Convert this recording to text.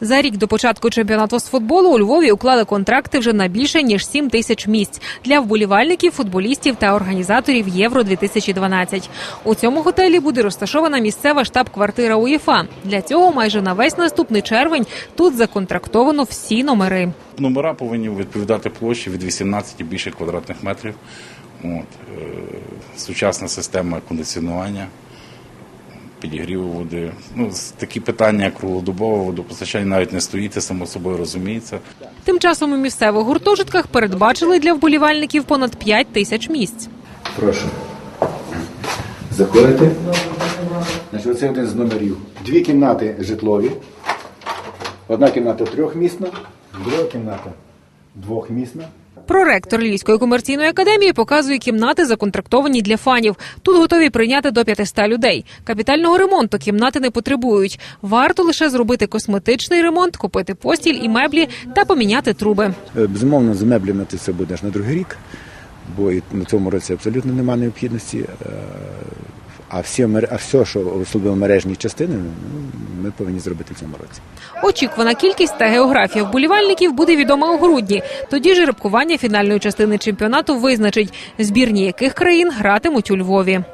За рік до початку чемпіонату з футболу у Львові уклали контракти вже на більше ніж 7 тисяч місць для вболівальників, футболістів та організаторів Євро 2012 У цьому готелі буде розташована місцева штаб-квартира УЄФА. Для цього майже на весь наступний червень тут законтрактовано всі номери. Номера повинні відповідати площі від 18 і більше квадратних метрів. От, е, сучасна система кондиціонування, підігріву води. Ну, такі питання, як круглодобове водопостачання, навіть не стоїть, само собою розуміється. Тим часом у місцевих гуртожитках передбачили для вболівальників понад 5 тисяч місць. Прошу. Заходите. Значить, оце один з номерів. Дві кімнати житлові. Одна кімната трьохмісна, друга кімната двохмісна. Проректор Львівської комерційної академії показує кімнати, законтрактовані для фанів. Тут готові прийняти до 500 людей. Капітального ремонту кімнати не потребують. Варто лише зробити косметичний ремонт, купити постіль і меблі та поміняти труби. Е, Безумовно, з меблями ти це будеш на другий рік, бо і на цьому році абсолютно немає необхідності. А всі а все, що особливо мережні частини, ну, ми повинні зробити в цьому році. Очікувана кількість та географія вболівальників буде відома у грудні. Тоді жеребкування фінальної частини чемпіонату визначить, збірні яких країн гратимуть у Львові.